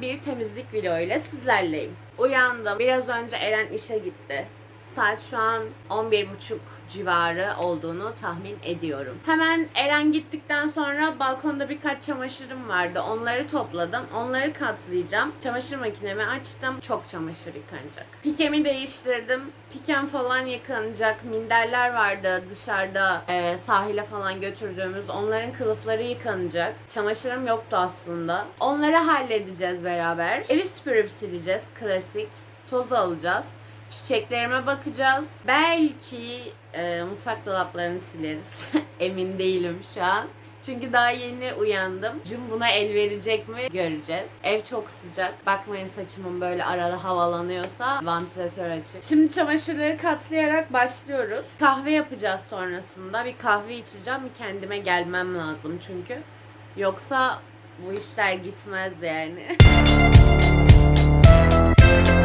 bir temizlik vloguyla sizlerleyim. Uyandım. Biraz önce Eren işe gitti. Saat şu an 11.30 civarı olduğunu tahmin ediyorum. Hemen Eren gittikten sonra balkonda birkaç çamaşırım vardı. Onları topladım. Onları katlayacağım. Çamaşır makinemi açtım. Çok çamaşır yıkanacak. Pikemi değiştirdim. Pikem falan yıkanacak. Minderler vardı dışarıda e, sahile falan götürdüğümüz. Onların kılıfları yıkanacak. Çamaşırım yoktu aslında. Onları halledeceğiz beraber. Evi süpürüp sileceğiz. Klasik. Toz alacağız. Çiçeklerime bakacağız. Belki e, mutfak dolaplarını sileriz. Emin değilim şu an. Çünkü daha yeni uyandım. Cüm buna el verecek mi göreceğiz. Ev çok sıcak. Bakmayın saçımın böyle arada havalanıyorsa vantilatör açık. Şimdi çamaşırları katlayarak başlıyoruz. Kahve yapacağız sonrasında. Bir kahve içeceğim. Bir kendime gelmem lazım çünkü. Yoksa bu işler gitmez yani.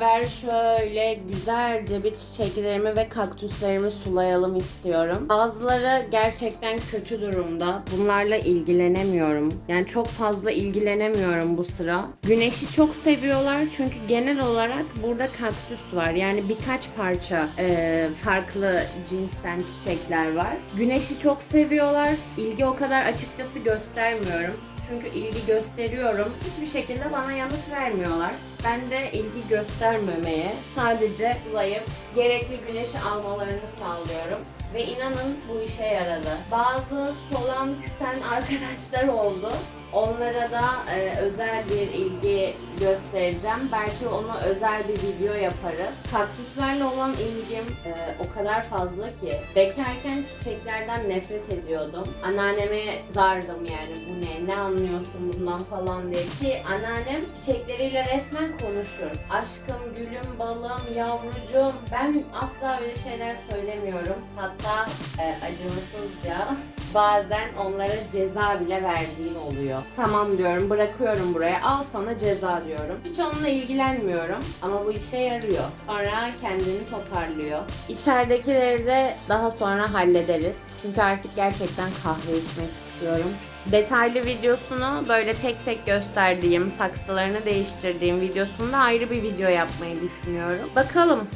Beraber şöyle güzelce bir çiçeklerimi ve kaktüslerimi sulayalım istiyorum. Bazıları gerçekten kötü durumda. Bunlarla ilgilenemiyorum. Yani çok fazla ilgilenemiyorum bu sıra. Güneşi çok seviyorlar çünkü genel olarak burada kaktüs var. Yani birkaç parça e, farklı cinsten çiçekler var. Güneşi çok seviyorlar. İlgi o kadar açıkçası göstermiyorum. Çünkü ilgi gösteriyorum. Hiçbir şekilde bana yanıt vermiyorlar. Ben de ilgi göstermemeye sadece sulayıp gerekli güneşi almalarını sağlıyorum. Ve inanın bu işe yaradı. Bazı solan küsen arkadaşlar oldu. Onlara da e, özel bir ilgi göstereceğim. Belki onu özel bir video yaparız. Kaktüslerle olan ilgim e, o kadar fazla ki. Bekarken çiçeklerden nefret ediyordum. Anneanneme zardım yani bu ne, ne anlıyorsun bundan falan diye. Ki anneannem çiçekleriyle resmen konuşur. Aşkım, gülüm, balım, yavrucuğum. Ben asla öyle şeyler söylemiyorum. Hatta e, acımasızca bazen onlara ceza bile verdiğim oluyor. Tamam diyorum bırakıyorum buraya al sana ceza diyorum. Hiç onunla ilgilenmiyorum ama bu işe yarıyor. Sonra kendini toparlıyor. İçeridekileri de daha sonra hallederiz. Çünkü artık gerçekten kahve içmek istiyorum. Detaylı videosunu böyle tek tek gösterdiğim, saksılarını değiştirdiğim videosunda ayrı bir video yapmayı düşünüyorum. Bakalım.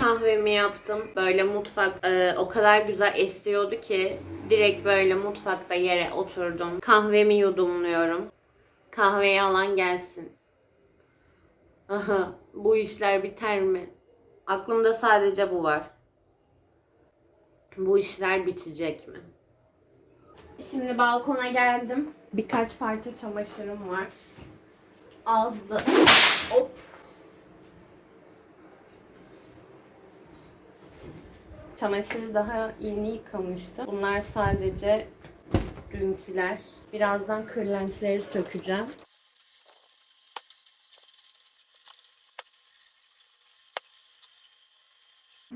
Kahvemi yaptım. Böyle mutfak e, o kadar güzel esiyordu ki direkt böyle mutfakta yere oturdum. Kahvemi yudumluyorum. Kahveyi alan gelsin. Aha, bu işler biter mi? Aklımda sadece bu var. Bu işler bitecek mi? Şimdi balkona geldim. Birkaç parça çamaşırım var. Azdı. Hop. Çamaşırı daha yeni yıkamıştım. Bunlar sadece dünküler. Birazdan kırlentleri sökeceğim.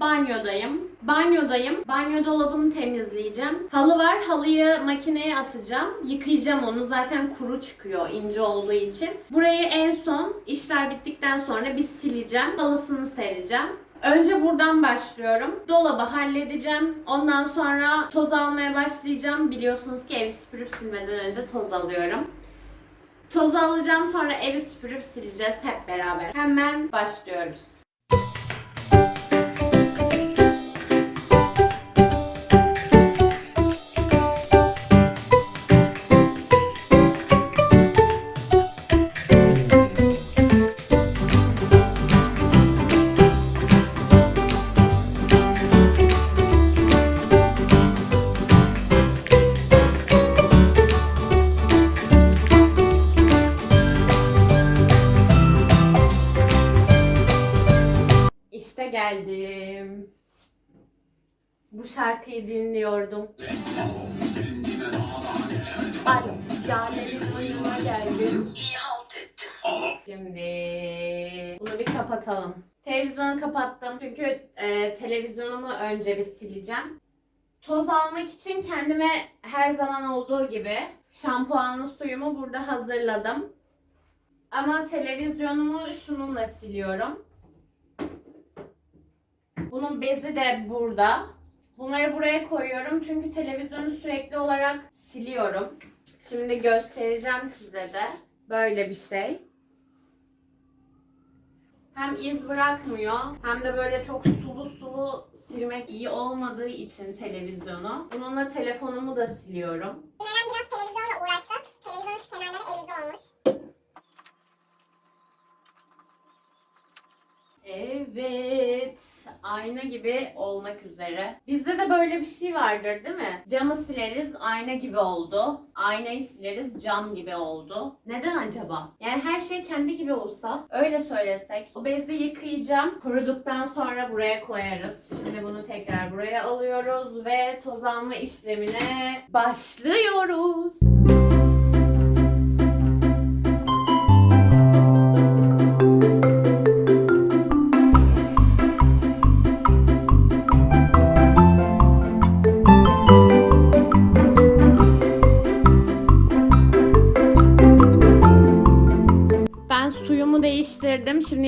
Banyodayım. Banyodayım. Banyo dolabını temizleyeceğim. Halı var. Halıyı makineye atacağım. Yıkayacağım onu. Zaten kuru çıkıyor ince olduğu için. Burayı en son işler bittikten sonra bir sileceğim. Halısını sereceğim. Önce buradan başlıyorum. Dolabı halledeceğim. Ondan sonra toz almaya başlayacağım. Biliyorsunuz ki evi süpürüp silmeden önce toz alıyorum. Toz alacağım sonra evi süpürüp sileceğiz hep beraber. Hemen başlıyoruz. Şarkıyı dinliyordum. Ay, Jale'nin oyununa geldim. Şimdi bunu bir kapatalım. Televizyonu kapattım çünkü e, televizyonumu önce bir sileceğim. Toz almak için kendime her zaman olduğu gibi şampuanlı suyumu burada hazırladım. Ama televizyonumu şununla siliyorum. Bunun bezi de burada. Bunları buraya koyuyorum çünkü televizyonu sürekli olarak siliyorum. Şimdi göstereceğim size de. Böyle bir şey. Hem iz bırakmıyor hem de böyle çok sulu sulu silmek iyi olmadığı için televizyonu. Bununla telefonumu da siliyorum. Eren biraz televizyonla uğraştık. Televizyonun şu kenarları elimde olmuş. Evet. Ayna gibi olmak üzere. Bizde de böyle bir şey vardır değil mi? Camı sileriz ayna gibi oldu. Aynayı sileriz cam gibi oldu. Neden acaba? Yani her şey kendi gibi olsa öyle söylesek. O bezi yıkayacağım. Kuruduktan sonra buraya koyarız. Şimdi bunu tekrar buraya alıyoruz ve toz alma işlemine başlıyoruz.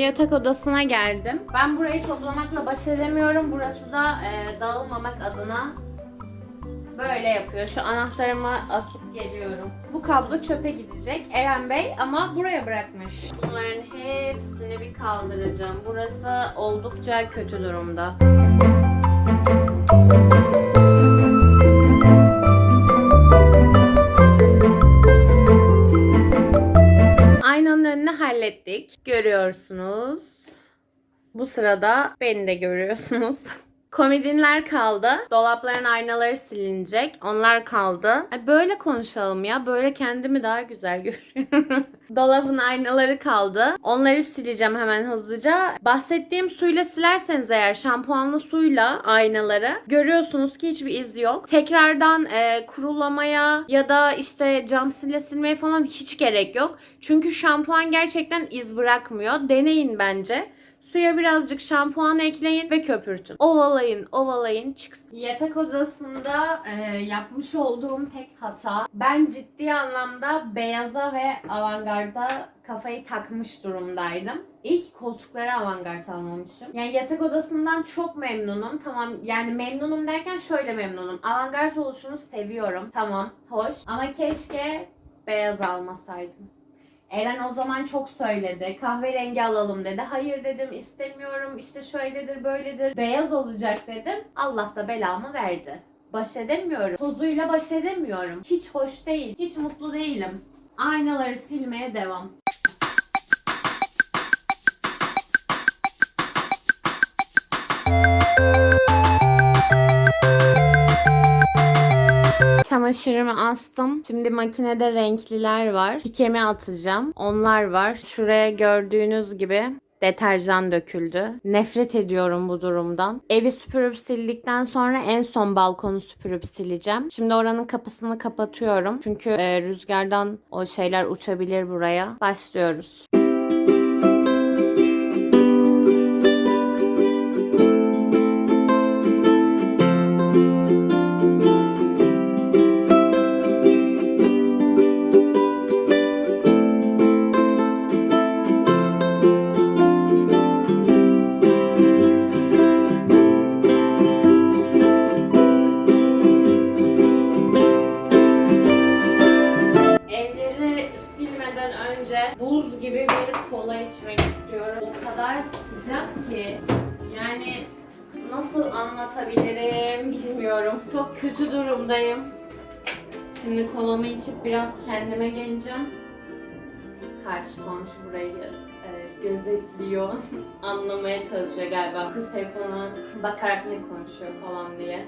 Yatak odasına geldim. Ben burayı toplamakla baş edemiyorum. Burası da e, dağılmamak adına böyle yapıyor. Şu anahtarımı asıp geliyorum. Bu kablo çöpe gidecek Eren Bey ama buraya bırakmış. Bunların hepsini bir kaldıracağım. Burası oldukça kötü durumda. Hallettik. Görüyorsunuz. Bu sırada beni de görüyorsunuz. Komodinler kaldı. Dolapların aynaları silinecek. Onlar kaldı. Ay, Böyle konuşalım ya. Böyle kendimi daha güzel görüyorum. Dolabın aynaları kaldı. Onları sileceğim hemen hızlıca. Bahsettiğim suyla silerseniz eğer şampuanlı suyla aynaları görüyorsunuz ki hiçbir iz yok. Tekrardan e, kurulamaya ya da işte cam sile silmeye falan hiç gerek yok. Çünkü şampuan gerçekten iz bırakmıyor. Deneyin bence. Suya birazcık şampuan ekleyin ve köpürtün. Ovalayın, ovalayın çıksın. Yatak odasında e, yapmış olduğum tek hata. Ben ciddi anlamda beyaza ve avangarda kafayı takmış durumdaydım. İlk koltukları avantgard almamışım. Yani yatak odasından çok memnunum. Tamam yani memnunum derken şöyle memnunum. Avantgard oluşunu seviyorum. Tamam, hoş. Ama keşke beyaz almasaydım. Eren o zaman çok söyledi. Kahverengi alalım dedi. Hayır dedim istemiyorum. İşte şöyledir böyledir. Beyaz olacak dedim. Allah da belamı verdi. Baş edemiyorum. Tozuyla baş edemiyorum. Hiç hoş değil. Hiç mutlu değilim. Aynaları silmeye devam. Çamaşırımı astım. Şimdi makinede renkliler var. Pikemi atacağım. Onlar var. Şuraya gördüğünüz gibi deterjan döküldü. Nefret ediyorum bu durumdan. Evi süpürüp sildikten sonra en son balkonu süpürüp sileceğim. Şimdi oranın kapısını kapatıyorum. Çünkü e, rüzgardan o şeyler uçabilir buraya. Başlıyoruz. Evleri anlatabilirim bilmiyorum. Çok kötü durumdayım. Şimdi kolamı içip biraz kendime geleceğim. Karşı komşu burayı e, gözetliyor. Anlamaya çalışıyor galiba. Kız telefona bakarak ne konuşuyor falan diye.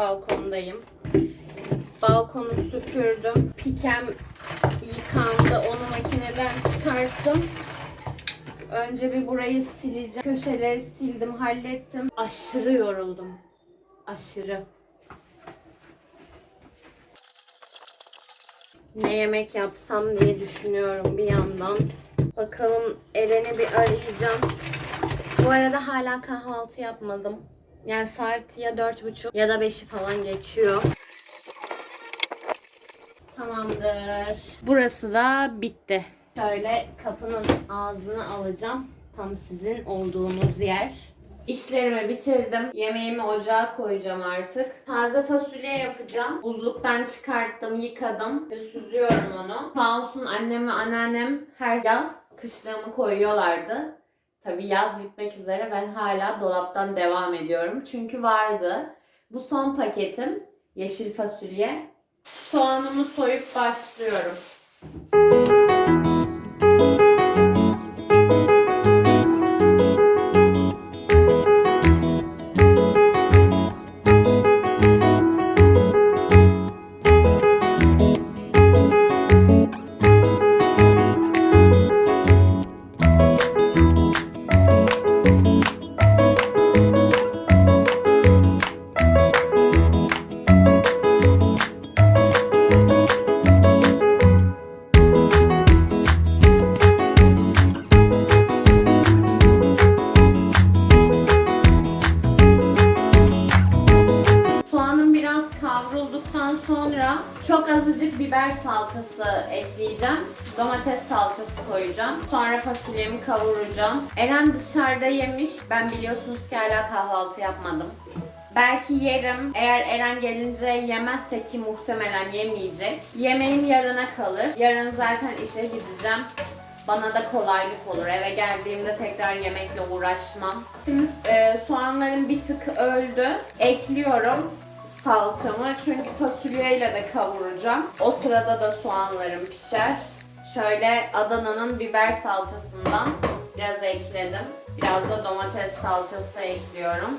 balkondayım. Balkonu süpürdüm. Pikem yıkandı. Onu makineden çıkarttım. Önce bir burayı sileceğim. Köşeleri sildim, hallettim. Aşırı yoruldum. Aşırı. Ne yemek yapsam diye düşünüyorum bir yandan. Bakalım Eren'i bir arayacağım. Bu arada hala kahvaltı yapmadım. Yani saat ya dört buçuk ya da beşi falan geçiyor. Tamamdır. Burası da bitti. Şöyle kapının ağzını alacağım. Tam sizin olduğunuz yer. İşlerimi bitirdim. Yemeğimi ocağa koyacağım artık. Taze fasulye yapacağım. Buzluktan çıkarttım, yıkadım. Ve süzüyorum onu. Sağ olsun annem ve anneannem her yaz kışlığımı koyuyorlardı. Tabii yaz bitmek üzere ben hala dolaptan devam ediyorum. Çünkü vardı. Bu son paketim. Yeşil fasulye. Soğanımı soyup başlıyorum. Salçası ekleyeceğim. Domates salçası koyacağım. Sonra fasulyemi kavuracağım. Eren dışarıda yemiş. Ben biliyorsunuz ki hala kahvaltı yapmadım. Belki yerim. Eğer Eren gelince yemezse ki muhtemelen yemeyecek. Yemeğim yarına kalır. Yarın zaten işe gideceğim. Bana da kolaylık olur. Eve geldiğimde tekrar yemekle uğraşmam. Şimdi e, soğanlarım bir tık öldü. Ekliyorum salçamı çünkü fasulyeyle de kavuracağım. O sırada da soğanlarım pişer. Şöyle Adana'nın biber salçasından biraz ekledim. Biraz da domates salçası ekliyorum.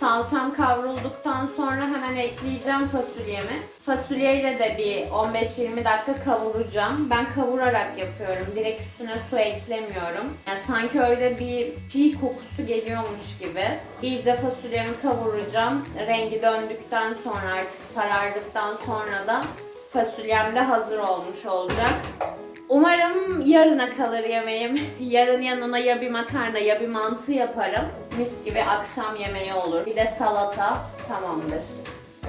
Salçam kavrulduktan sonra hemen ekleyeceğim fasulyemi. Fasulyeyle de bir 15-20 dakika kavuracağım. Ben kavurarak yapıyorum. Direkt üstüne su eklemiyorum. Yani sanki öyle bir çiğ kokusu geliyormuş gibi. İyice fasulyemi kavuracağım. Rengi döndükten sonra artık sarardıktan sonra da fasulyem de hazır olmuş olacak. Umarım yarına kalır yemeğim. Yarın yanına ya bir makarna ya bir mantı yaparım. Mis gibi akşam yemeği olur. Bir de salata tamamdır.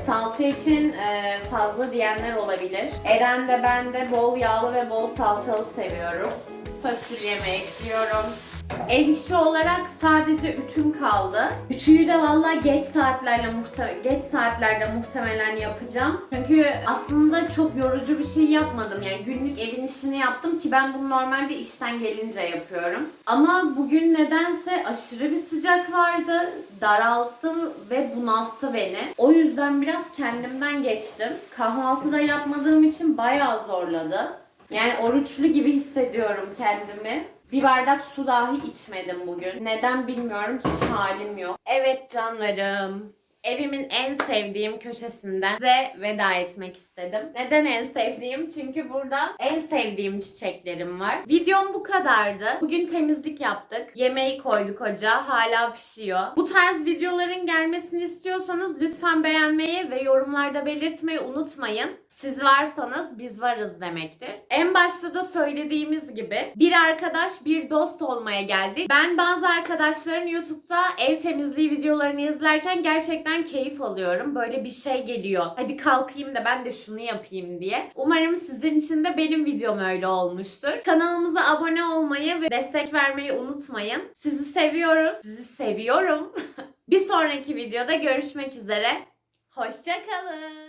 Salça için e, fazla diyenler olabilir. Eren de ben de bol yağlı ve bol salçalı seviyorum. Fasulyemi ekliyorum. Ev işi olarak sadece ütüm kaldı. Ütüyü de valla geç saatlerle muhte geç saatlerde muhtemelen yapacağım. Çünkü aslında çok yorucu bir şey yapmadım. Yani günlük evin işini yaptım ki ben bunu normalde işten gelince yapıyorum. Ama bugün nedense aşırı bir sıcak vardı. Daralttı ve bunalttı beni. O yüzden biraz kendimden geçtim. Kahvaltıda yapmadığım için bayağı zorladı. Yani oruçlu gibi hissediyorum kendimi. Bir bardak su dahi içmedim bugün. Neden bilmiyorum hiç halim yok. Evet canlarım. Evimin en sevdiğim köşesinden size veda etmek istedim. Neden en sevdiğim? Çünkü burada en sevdiğim çiçeklerim var. Videom bu kadardı. Bugün temizlik yaptık. Yemeği koyduk ocağa. Hala pişiyor. Bu tarz videoların gelmesini istiyorsanız lütfen beğenmeyi ve yorumlarda belirtmeyi unutmayın. Siz varsanız biz varız demektir. En başta da söylediğimiz gibi bir arkadaş bir dost olmaya geldik. Ben bazı arkadaşların YouTube'da ev temizliği videolarını izlerken gerçekten keyif alıyorum. Böyle bir şey geliyor. Hadi kalkayım da ben de şunu yapayım diye. Umarım sizin için de benim videom öyle olmuştur. Kanalımıza abone olmayı ve destek vermeyi unutmayın. Sizi seviyoruz. Sizi seviyorum. bir sonraki videoda görüşmek üzere. Hoşçakalın.